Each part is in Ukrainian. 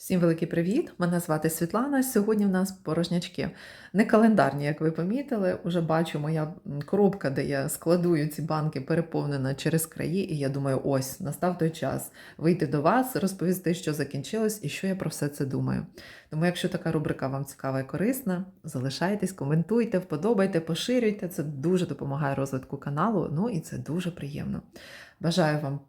Всім великий привіт! Мене звати Світлана. Сьогодні в нас порожнячки. Не календарні, як ви помітили. Уже бачу, моя коробка, де я складую ці банки, переповнена через краї. І я думаю, ось настав той час вийти до вас, розповісти, що закінчилось і що я про все це думаю. Тому, якщо така рубрика вам цікава і корисна, залишайтесь, коментуйте, вподобайте, поширюйте. Це дуже допомагає розвитку каналу. Ну і це дуже приємно. Бажаю вам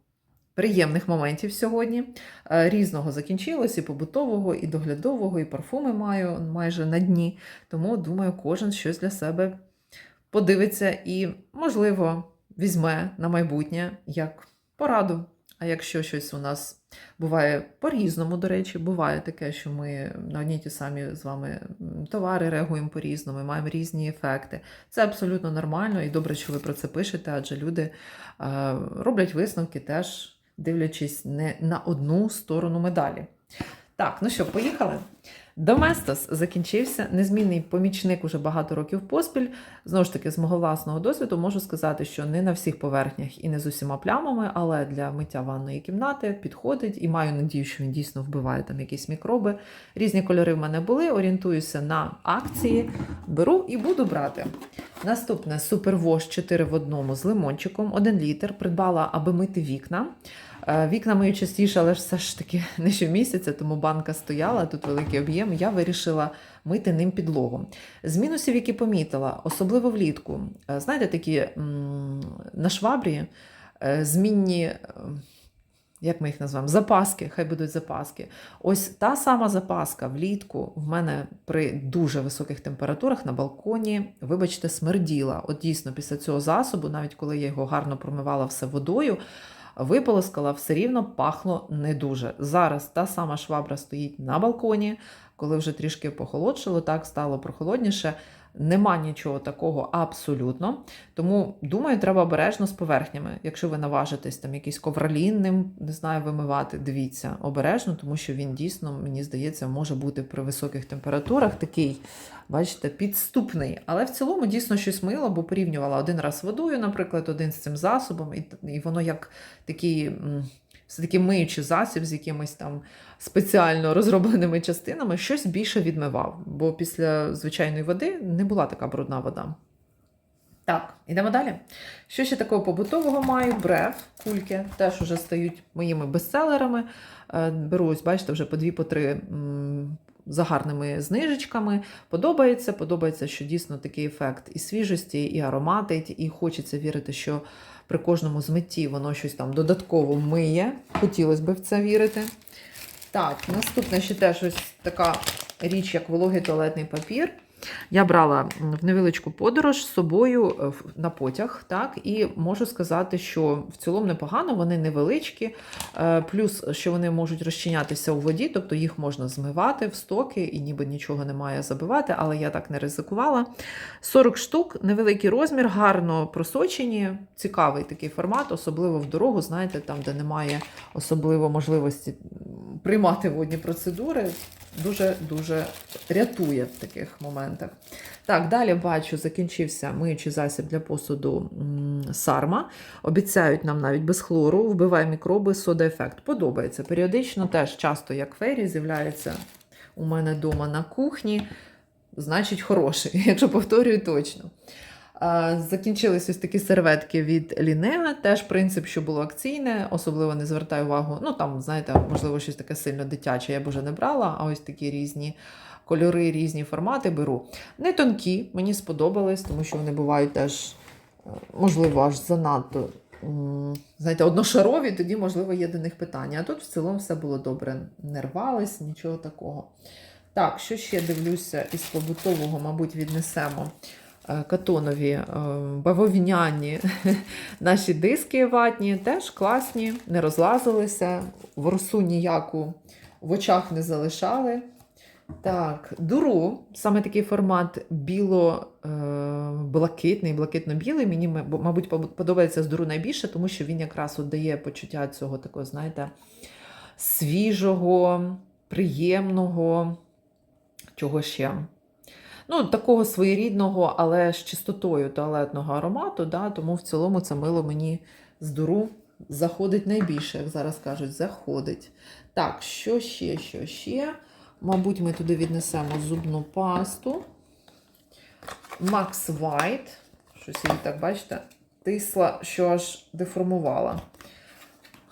приємних моментів сьогодні. Е, Різного закінчилось, і побутового, і доглядового, і парфуми маю майже на дні. Тому думаю, кожен щось для себе подивиться і, можливо, візьме на майбутнє як пораду. А якщо щось у нас буває по-різному, до речі, буває таке, що ми на одні ті самі з вами товари реагуємо по-різному, маємо різні ефекти. Це абсолютно нормально і добре, що ви про це пишете, адже люди е, роблять висновки теж дивлячись не на одну сторону медалі. Так, ну що, поїхали? Доместос закінчився. Незмінний помічник уже багато років поспіль. Знову ж таки, з мого власного досвіду можу сказати, що не на всіх поверхнях і не з усіма плямами, але для миття ванної кімнати підходить і маю надію, що він дійсно вбиває там якісь мікроби. Різні кольори в мене були. Орієнтуюся на акції, беру і буду брати. Наступне супервош 4 в одному з лимончиком, 1 літр. Придбала, аби мити вікна. Е, Вікна мию частіше, але ж все ж таки не щомісяця, тому банка стояла, тут великий об'єм. Я вирішила мити ним підлогу. З мінусів, які помітила, особливо влітку. Е, Знаєте, такі на швабрі е, змінні. Як ми їх називаємо? Запаски, хай будуть запаски. Ось та сама запаска влітку в мене при дуже високих температурах на балконі, вибачте, смерділа. От дійсно, після цього засобу, навіть коли я його гарно промивала все водою, виполоскала, все рівно пахло не дуже. Зараз та сама швабра стоїть на балконі, коли вже трішки похолодшило, так стало прохолодніше. Нема нічого такого абсолютно. Тому, думаю, треба обережно з поверхнями. Якщо ви наважитесь там якийсь ковролін ним, не знаю, вимивати, дивіться обережно, тому що він дійсно, мені здається, може бути при високих температурах такий, бачите, підступний. Але в цілому дійсно щось мило, бо порівнювала один раз водою, наприклад, один з цим засобом, і, і воно як такий. Все-таки миючий засіб з якимись там спеціально розробленими частинами, щось більше відмивав, бо після звичайної води не була така брудна вода. Так, ідемо далі. Що ще такого побутового маю? Брев, кульки, теж вже стають моїми бестселерами. Е, Беру, ось, бачите, вже по дві, по три за гарними знижечками. Подобається, подобається, що дійсно такий ефект і свіжості, і ароматить, і хочеться вірити, що при кожному змитті воно щось там додатково миє. Хотілося б в це вірити. Так, наступна ще теж ось така річ, як вологий туалетний папір. Я брала в невеличку подорож з собою е, на потяг, так, і можу сказати, що в цілому непогано, вони невеличкі, е, плюс, що вони можуть розчинятися у воді, тобто їх можна змивати в стоки і ніби нічого не має забивати, але я так не ризикувала. 40 штук, невеликий розмір, гарно просочені, цікавий такий формат, особливо в дорогу, знаєте, там, де немає особливо можливості приймати водні процедури. Дуже-дуже рятує в таких моментах. Так, далі бачу, закінчився миючий засіб для посуду Сарма. Обіцяють нам навіть без хлору, вбиває мікроби, сода-ефект. Подобається. Періодично теж часто, як фейрі, з'являється у мене вдома на кухні. Значить, хороший, якщо повторюю точно. Закінчились ось такі серветки від Лінеа. Теж принцип, що було акційне, особливо не звертаю увагу. Ну там, знаєте, можливо, щось таке сильно дитяче, я б вже не брала, а ось такі різні кольори, різні формати беру. Не тонкі, мені сподобались, тому що вони бувають теж, е, можливо, аж занадто. Знаєте, одношарові, тоді, можливо, є до них питання. А тут в цілому все було добре. Не рвались, нічого такого. Так, що ще дивлюся із побутового, мабуть, віднесемо катонові е, бавовняні наші диски ватні, теж класні, не розлазилися, ворсу ніяку в очах не залишали. Так, дуру, саме такий формат біло-блакитний, блакитно-білий. Мені, мабуть, подобається з дуру найбільше, тому що він якраз дає почуття цього такого, знаєте, свіжого, приємного, чого ще. Ну, такого своєрідного, але з чистотою туалетного аромату, да, тому в цілому це мило мені з дуру заходить найбільше, як зараз кажуть, заходить. Так, що ще, що ще? Мабуть, ми туди віднесемо зубну пасту. Max White. Щось її так, бачите, тисла, що аж деформувала.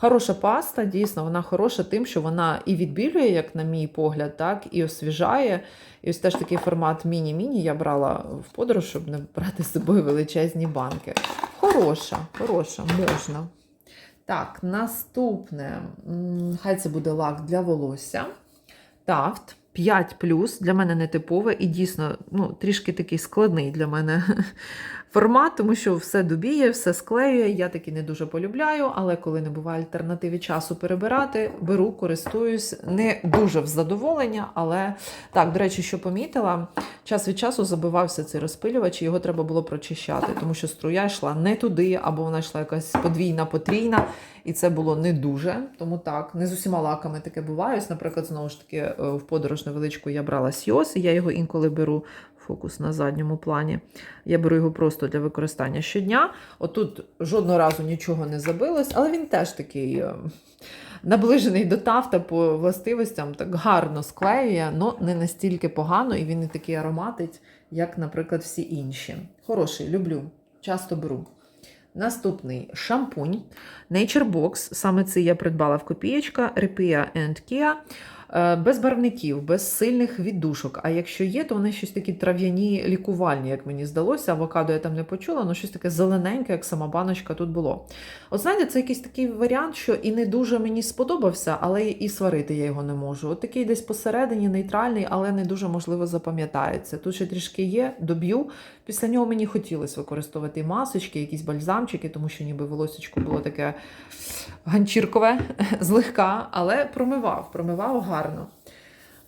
Хороша паста, дійсно, вона хороша тим, що вона і відбілює, як на мій погляд, так, і освіжає. І ось теж такий формат міні-міні я брала в подорож, щоб не брати з собою величезні банки. Хороша, хороша, можна. Так, наступне. Хай це буде лак для волосся. Тафт 5 для мене не типове і дійсно ну, трішки такий складний для мене формат, тому що все добіє, все склеює. Я таки не дуже полюбляю, але коли не буває альтернативи часу перебирати, беру, користуюсь. Не дуже в задоволення, але так, до речі, що помітила, час від часу забивався цей розпилювач, і його треба було прочищати, тому що струя йшла не туди, або вона йшла якась подвійна, потрійна. І це було не дуже. Тому так, не з усіма лаками таке буває. Ось, Наприклад, знову ж таки, е, в подорож невеличку я брала Сіос, і я його інколи беру фокус на задньому плані. Я беру його просто для використання щодня. Отут жодного разу нічого не забилось, але він теж такий. е, Наближений до тафта по властивостям, так гарно склеює, але не настільки погано, і він не такий ароматить, як, наприклад, всі інші. Хороший, люблю, часто беру. Наступний шампунь Nature Box. Саме це я придбала в копієчка Repia Kia. Е, Без барвників, без сильних віддушок. А якщо є, то вони щось такі трав'яні лікувальні, як мені здалося. Авокадо я там не почула, але щось таке зелененьке, як сама баночка тут було. От знаєте, це якийсь такий варіант, що і не дуже мені сподобався, але і сварити я його не можу. От такий десь посередині, нейтральний, але не дуже можливо запам'ятається. Тут ще трішки є, доб'ю. Після нього мені хотілося використовувати масочки, якісь бальзамчики, тому що ніби волосечко було таке ганчіркове, злегка, але промивав, промивав гарно.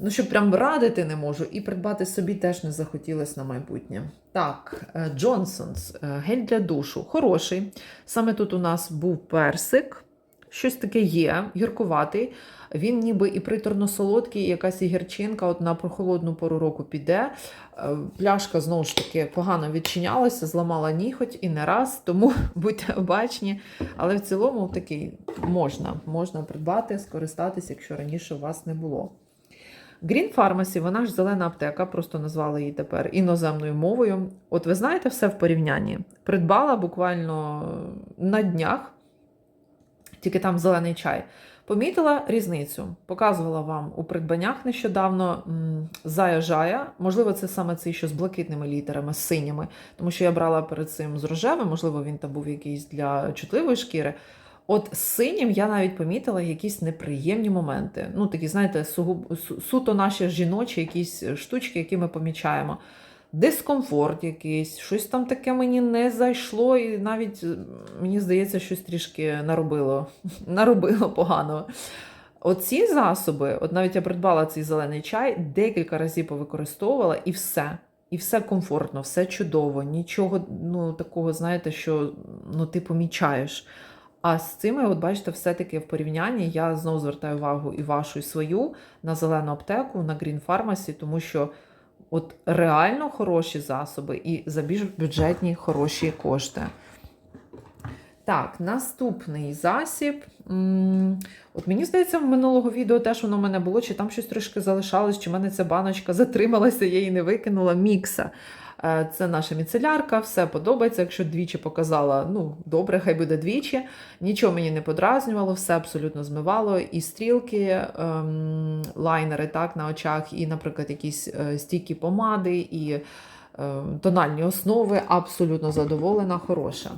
Ну, щоб прям радити не можу, і придбати собі теж не захотілося на майбутнє. Так, е, Джонсонс, е, гель для душу. Хороший. Саме тут у нас був персик. Щось таке є, гіркуватий. Він ніби і приторно-солодкий, і якась і гірчинка от на прохолодну пору року піде. Е, Пляшка знову ж таки погано відчинялася, зламала ніготь і не раз, тому будьте обачні. Але в цілому такий можна, можна придбати, скористатися, якщо раніше у вас не було. Green Pharmacy, вона ж зелена аптека, просто назвали її тепер іноземною мовою. От ви знаєте все в порівнянні. Придбала буквально на днях, тільки там зелений чай. Помітила різницю, показувала вам у придбаннях нещодавно Зая Жая. Можливо, це саме цей, що з блакитними літерами, з синіми, тому що я брала перед цим з рожевим, можливо, він там був якийсь для чутливої шкіри. От з синім я навіть помітила якісь неприємні моменти. Ну, такі, знаєте, суто наші жіночі якісь штучки, які ми помічаємо. Дискомфорт якийсь, щось там таке мені не зайшло, і навіть е, мені здається, щось трішки наробило, наробило погано. Оці засоби, от навіть я придбала цей зелений чай, декілька разів повикористовувала, і все. І все комфортно, все чудово, нічого ну, такого, знаєте, що ну, ти помічаєш. А з цими, от бачите, все-таки в порівнянні я знову звертаю увагу і вашу, і свою на зелену аптеку, на Green Pharmacy, тому що от реально хороші засоби і за більш бюджетні хороші кошти. Так, наступний засіб. От мені здається, в минулого відео теж воно в мене було, чи там щось трошки залишалось, чи в мене ця баночка затрималася, я її не викинула. Мікса. Е, Це наша міцелярка, все подобається. Якщо двічі показала, ну добре, хай буде двічі. Нічого мені не подразнювало, все абсолютно змивало. І стрілки, ем, лайнери так, на очах, і, наприклад, якісь е, стійкі помади, і е, тональні основи. Абсолютно задоволена, хороша.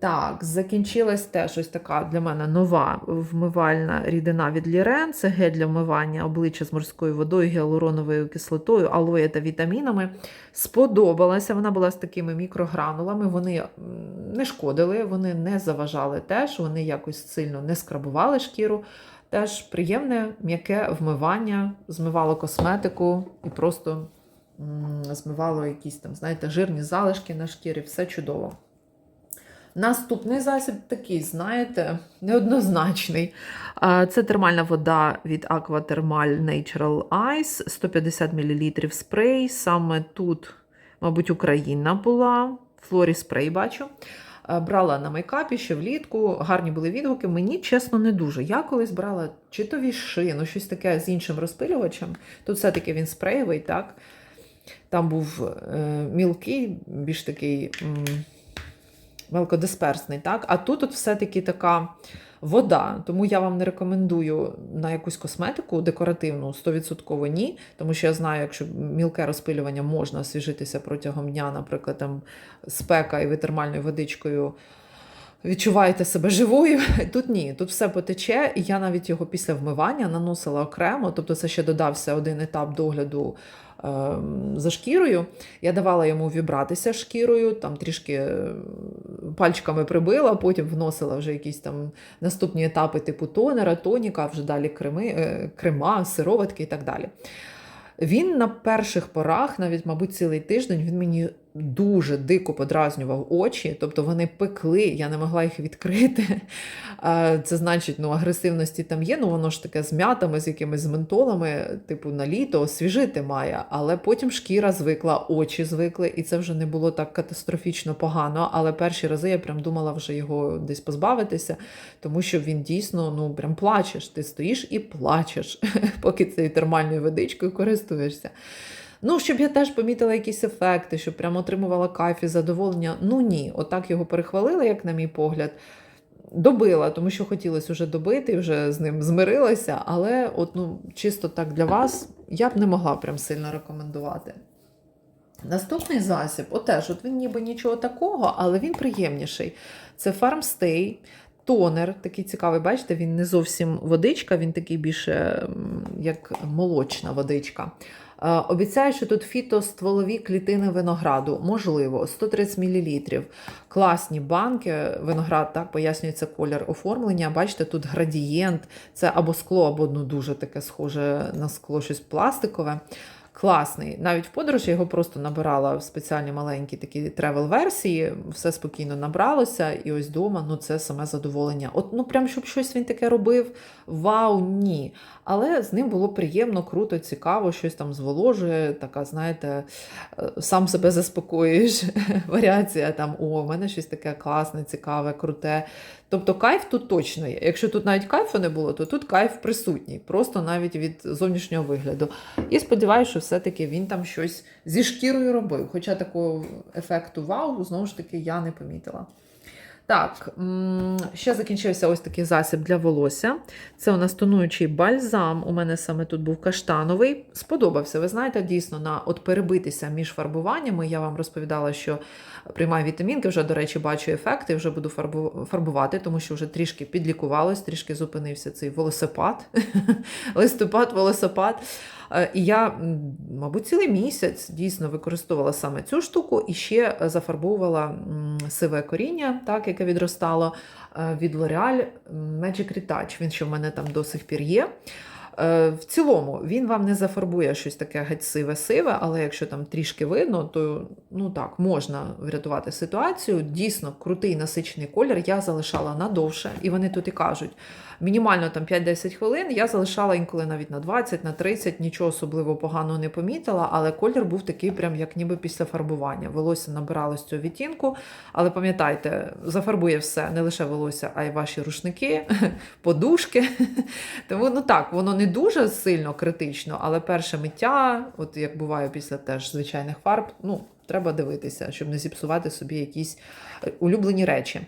Так, закінчилась теж ось така для мене нова вмивальна рідина від Лірен. Це гель для вмивання обличчя з морською водою, гіалуроновою кислотою, алоє та вітамінами. Сподобалася. Вона була з такими мікрогранулами. Вони не шкодили, вони не заважали теж, вони якось сильно не скрабували шкіру. Теж приємне м'яке вмивання, змивало косметику і просто м, змивало якісь там, знаєте, жирні залишки на шкірі, все чудово. Наступний засіб такий, знаєте, неоднозначний. Це термальна вода від Aqua Thermal Natural Ice, 150 мл спрей. Саме тут, мабуть, Україна була. Флорі спрей бачу. Брала на мейкапі ще влітку, гарні були відгуки. Мені чесно не дуже. Я колись брала чи то віши, ну щось таке з іншим розпилювачем. Тут все-таки він спреєвий, так? Там був е, мілкий, більш такий м, мелкодисперсний, так? А тут от все-таки така вода. Тому я вам не рекомендую на якусь косметику декоративну 100% ні. Тому що я знаю, якщо мілке розпилювання можна освіжитися протягом дня, наприклад, там спека і витермальною водичкою. Відчуваєте себе живою. Тут ні, тут все потече, і я навіть його після вмивання наносила окремо, тобто це ще додався один етап догляду ем, за шкірою. Я давала йому вібратися шкірою, там трішки е, пальчиками прибила, потім вносила вже якісь там наступні етапи типу тонера, тоніка, вже далі креми, е, крема, сироватки і так далі. Він на перших порах, навіть, мабуть, цілий тиждень, він мені дуже дико подразнював очі, тобто вони пекли, я не могла їх відкрити. Це значить, ну, агресивності там є, ну воно ж таке з м'ятами, з якимись з ментолами, типу на літо освіжити має. Але потім шкіра звикла, очі звикли, і це вже не було так катастрофічно погано. Але перші рази я прям думала вже його десь позбавитися, тому що він дійсно ну прям плачеш. Ти стоїш і плачеш, поки цією термальною водичкою користуєшся. Ну, щоб я теж помітила якісь ефекти, щоб прямо отримувала кайф і задоволення. Ну ні, отак його перехвалили, як на мій погляд. Добила, тому що хотілося вже добити, вже з ним змирилася, але от, ну, чисто так для вас я б не могла прям сильно рекомендувати. Наступний засіб, отеж, от він ніби нічого такого, але він приємніший. Це Farmstay, тонер, такий цікавий, бачите, він не зовсім водичка, він такий більше як молочна водичка. Е, Обіцяю, що тут фітостволові клітини винограду, можливо, 130 мл. Класні банки, виноград, так пояснюється колір оформлення. Бачите, тут градієнт, це або скло, або ну, дуже таке схоже на скло, щось пластикове. Класний. Навіть в подорож я його просто набирала в спеціальні маленькі такі тревел-версії, все спокійно набралося, і ось вдома ну, це саме задоволення. От, ну прям щоб щось він таке робив, вау, ні. Але з ним було приємно, круто, цікаво, щось там зволожує, така, знаєте, е, сам себе заспокоюєш. Варіація там, о, в мене щось таке класне, цікаве, круте. Тобто кайф тут точно є. Якщо тут навіть кайфу не було, то тут кайф присутній, просто навіть від зовнішнього вигляду. І сподіваюся, що все-таки він там щось зі шкірою робив. Хоча такого ефекту вау, знову ж таки, я не помітила. Так, ще закінчився ось такий засіб для волосся. Це у нас тонуючий бальзам. У мене саме тут був каштановий. Сподобався. Ви знаєте, дійсно, на от перебитися між фарбуваннями. Я вам розповідала, що приймаю вітамінки, вже, до речі, бачу ефекти, вже буду фарбу- фарбувати, тому що вже трішки підлікувалось, трішки зупинився цей велосипад, листопад, велосипад. Е, І я, мабуть, цілий місяць дійсно використовувала саме цю штуку і ще зафарбовувала сиве коріння, так, яке відростало е, від L'Oreal Magic Retouch. Він ще в мене там до сих пір є. Е, В цілому він вам не зафарбує щось таке геть сиве-сиве, але якщо там трішки видно, то ну так, можна врятувати ситуацію. Дійсно, крутий насичений колір я залишала надовше, і вони тут і кажуть, мінімально там 5-10 хвилин. Я залишала інколи навіть на 20, на 30, нічого особливо поганого не помітила, але колір був такий, прям як ніби після фарбування. Волосся набиралось цього відтінку. Але пам'ятайте, зафарбує все, не лише волосся, а й ваші рушники, подушки. Тому ну так, воно не дуже сильно критично, але перше миття, от як буває після теж звичайних фарб, ну. Треба дивитися, щоб не зіпсувати собі якісь е, улюблені речі.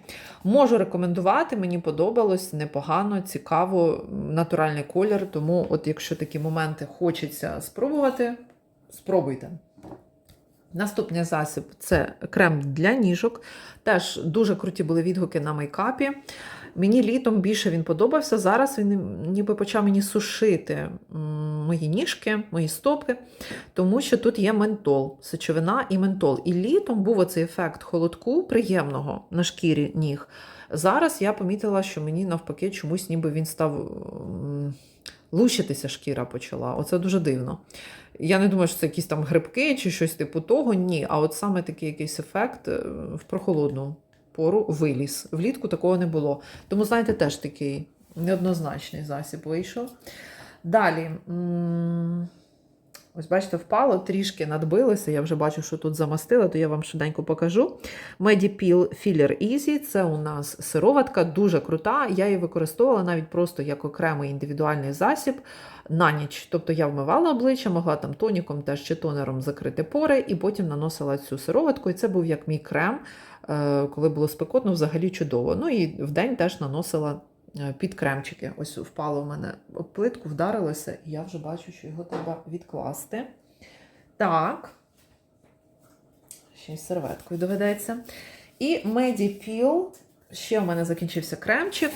Можу рекомендувати, мені подобалось непогано, цікаво, натуральний колір. Тому, от якщо такі моменти хочеться спробувати, спробуйте. Наступний засіб це крем для ніжок. Теж дуже круті були відгуки на мейкапі. Мені літом більше він подобався. Зараз він ніби почав мені сушити мої ніжки, мої стопки, тому що тут є ментол, сечовина і ментол. І літом був оцей ефект холодку приємного на шкірі ніг. Зараз я помітила, що мені навпаки чомусь ніби він став м, лущитися шкіра почала. Оце дуже дивно. Я не думаю, що це якісь там грибки чи щось типу того. Ні. А от саме такий якийсь ефект е, в прохолодну пору виліз. Влітку такого не було. Тому, знаєте, теж такий неоднозначний засіб вийшов. Далі. Ось, бачите, впало, трішки надбилося. Я вже бачу, що тут замастила, то я вам швиденько покажу. Medipil Filler Easy це у нас сироватка, дуже крута. Я її використовувала навіть просто як окремий індивідуальний засіб на ніч. Тобто я вмивала обличчя, могла там тоніком теж чи тонером закрити пори, і потім наносила цю сироватку. І це був як мій крем, коли було спекотно, взагалі чудово. Ну і вдень теж наносила е, під кремчики. Ось впало в мене плитку, вдарилося, і я вже бачу, що його треба відкласти. Так. Ще й серветкою доведеться. І Medipil. Ще в мене закінчився кремчик.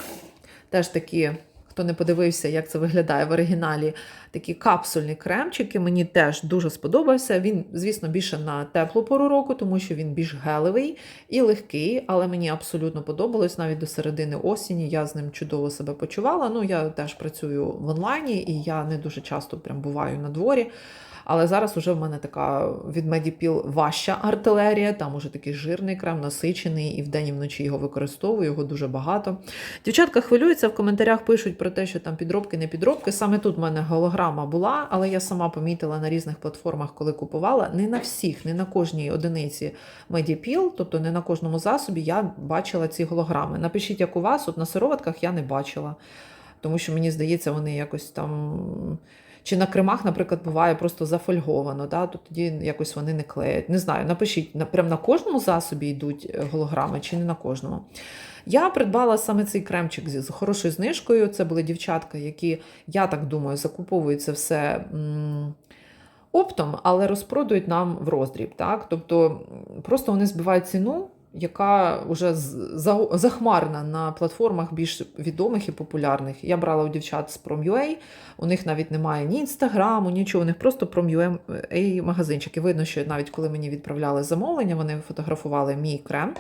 Теж такі, хто не подивився, як це виглядає в оригіналі, такі капсульні кремчики. Мені теж дуже сподобався. Він, звісно, більше на теплу пору року, тому що він більш гелевий і легкий, але мені абсолютно подобалось. Навіть до середини осені я з ним чудово себе почувала. Ну, я теж працюю в онлайні, і я не дуже часто прям буваю на дворі. Але зараз вже в мене така від Medipil важча артилерія, там уже такий жирний крем, насичений, і вдень і вночі його використовую, його дуже багато. Дівчатка хвилюються, в коментарях пишуть про те, що там підробки, не підробки. Саме тут в мене голограма була, але я сама помітила на різних платформах, коли купувала. Не на всіх, не на кожній одиниці медіпіл, тобто не на кожному засобі я бачила ці голограми. Напишіть, як у вас, от на сироватках я не бачила, тому що мені здається, вони якось там. Чи на кремах, наприклад, буває просто зафольговано, да? то тоді якось вони не клеять. Не знаю, напишіть, на- прям на кожному засобі йдуть е, голограми чи не на кожному. Я придбала саме цей кремчик з хорошою знижкою. Це були дівчатка, які, я так думаю, закуповують це все оптом, але розпродають нам в роздріб. Так? Тобто просто вони збивають ціну. Яка вже захмарна на платформах більш відомих і популярних. Я брала у дівчат з Prom.ua, у них навіть немає ні інстаграму, нічого, у них просто Prom.ua магазинчик. І видно, що навіть коли мені відправляли замовлення, вони фотографували мій крем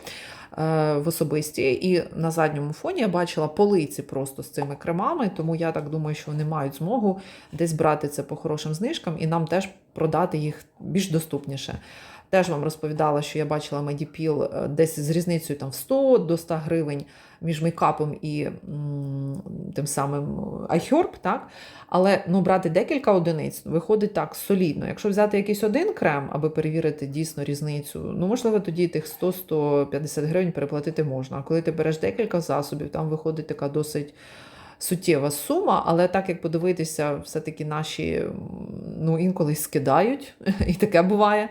е, в особисті. І на задньому фоні я бачила полиці просто з цими кремами, тому я так думаю, що вони мають змогу десь брати це по хорошим знижкам і нам теж продати їх більш доступніше. Теж вам розповідала, що я бачила Medipil е, десь з різницею там в 100 до 100 гривень між мейкапом і тим самим iHerb, так? Але ну, брати декілька одиниць виходить так солідно. Якщо взяти якийсь один крем, аби перевірити дійсно різницю, ну можливо, тоді тих 100-150 гривень переплатити можна. А коли ти береш декілька засобів, там виходить така досить суттєва сума, але так як подивитися, все-таки наші ну, інколи скидають, і таке буває.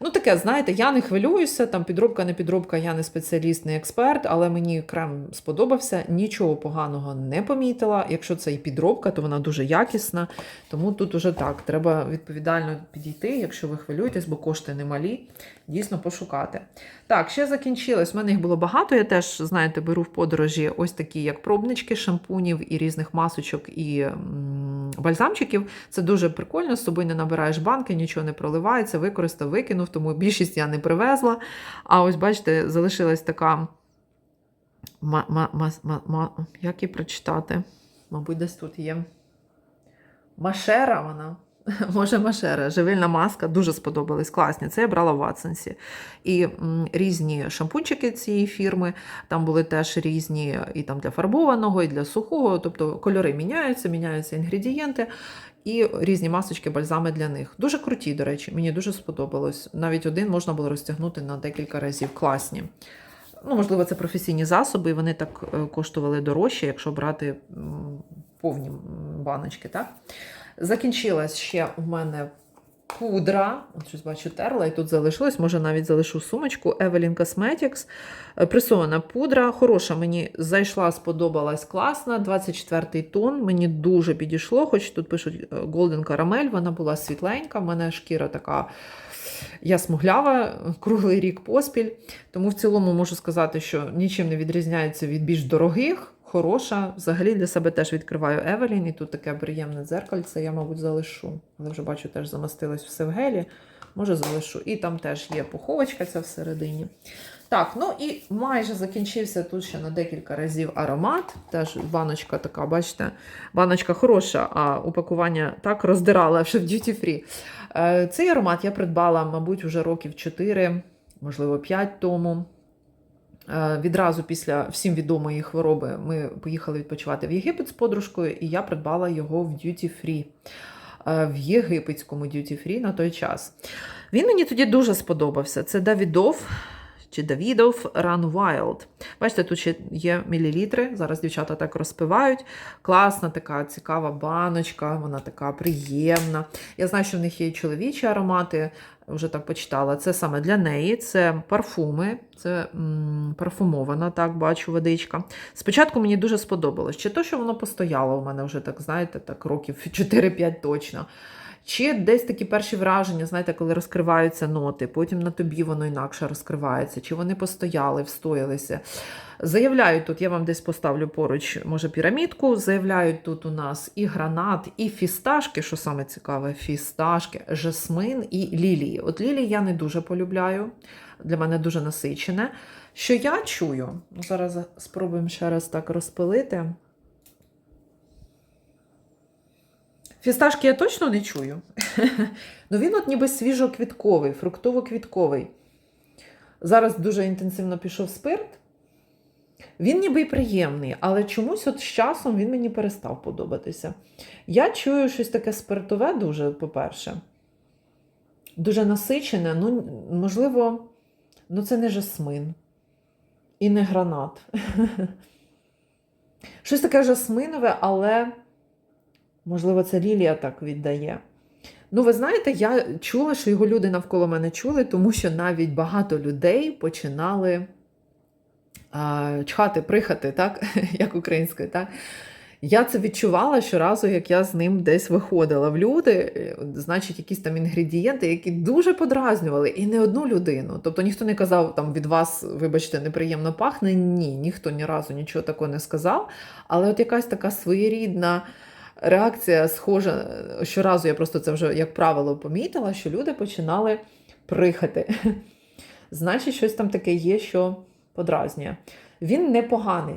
Ну, таке, знаєте, я не хвилююся, там підробка, не підробка, я не спеціаліст, не експерт, але мені крем сподобався, нічого поганого не помітила. Якщо це і підробка, то вона дуже якісна. Тому тут уже так, треба відповідально підійти, якщо ви хвилюєтесь, бо кошти немалі, дійсно пошукати. Так, ще закінчилось. У мене їх було багато. Я теж, знаєте, беру в подорожі ось такі, як пробнички шампунів і різних масочок і бальзамчиків. Це дуже прикольно. З собою не набираєш банки, нічого не проливається, використав, викинув, тому більшість я не привезла. А ось, бачите, залишилась така. Ма, ма, ма, ма, ма, як її прочитати? Мабуть, десь тут є. Машера вона. Може, Машера, живильна маска, дуже сподобались, класні. Це я брала в Ватсонсі. І м, різні шампунчики цієї фірми, там були теж різні і там для фарбованого, і для сухого. Тобто кольори міняються, міняються інгредієнти. І різні масочки, бальзами для них. Дуже круті, до речі, мені дуже сподобалось. Навіть один можна було розтягнути на декілька разів. Класні. Ну, можливо, це професійні засоби, і вони так е, коштували дорожче, якщо брати повні баночки. Так? Закінчилась ще у мене пудра. От щось бачу, терла, і тут залишилось. Може, навіть залишу сумочку Evelyn Cosmetics. Е, Пресована пудра. Хороша, мені зайшла, сподобалась класна. 24-й тон. Мені дуже підійшло, хоч тут пишуть е, Golden Caramel, вона була світленька. в мене шкіра така. Я смуглява круглий рік поспіль, тому в цілому можу сказати, що нічим не відрізняється від більш дорогих. Хороша. Взагалі для себе теж відкриваю Евелін, і тут таке приємне дзеркальце, я, мабуть, залишу. Але вже бачу, теж замастилось все в гелі. Може, залишу. І там теж є пуховочка ця всередині. Так, ну і майже закінчився тут ще на декілька разів аромат. Теж баночка така, бачите, баночка хороша, а упакування так роздирала вже в duty free. Е, Цей аромат я придбала, мабуть, вже років 4, можливо, 5 тому. Е, Відразу після всім відомої хвороби ми поїхали відпочивати в Єгипет з подружкою, і я придбала його в Duty Free. е, в єгипетському duty free на той час. Він мені тоді дуже сподобався. Це Давідов чи Давідов Run Wild. Бачите, тут ще є мілілітри. Зараз дівчата так розпивають. Класна така цікава баночка, вона така приємна. Я знаю, що в них є чоловічі аромати, вже так почитала. Це саме для неї, це парфуми, це м, парфумована, так бачу, водичка. Спочатку мені дуже сподобалось. Чи то, що воно постояло у мене вже так, знаєте, так років 4-5 точно. Чи десь такі перші враження, знаєте, коли розкриваються ноти, потім на тобі воно інакше розкривається, чи вони постояли, встоялися. Заявляють тут, я вам десь поставлю поруч, може, пірамідку. Заявляють тут у нас і гранат, і фісташки, що саме цікаве, фісташки, жасмин і лілії. От лілії я не дуже полюбляю, для мене дуже насичене. Що я чую, зараз спробуємо ще раз так розпилити. Фісташки я точно не чую. ну він от ніби свіжоквітковий, фруктово-квітковий. Зараз дуже інтенсивно пішов спирт. Він ніби й приємний, але чомусь от з часом він мені перестав подобатися. Я чую щось таке спиртове дуже, по-перше. Дуже насичене. Ну, можливо, ну це не жасмин і не гранат. Щось таке жасминове, але. Можливо, це Лілія так віддає. Ну, ви знаєте, я чула, що його люди навколо мене чули, тому що навіть багато людей починали а, чхати, прихати, так, як українською, так. Я це відчувала щоразу, як я з ним десь виходила в люди, е, значить, якісь там інгредієнти, які дуже подразнювали, і не одну людину. Тобто ніхто не казав там від вас, вибачте, неприємно пахне. Ні, ніхто ні разу нічого такого не сказав. Але от якась така своєрідна реакція схожа. Щоразу я просто це вже, як правило, помітила, що люди починали прихати. Значить, щось там таке є, що подразнює. Він непоганий.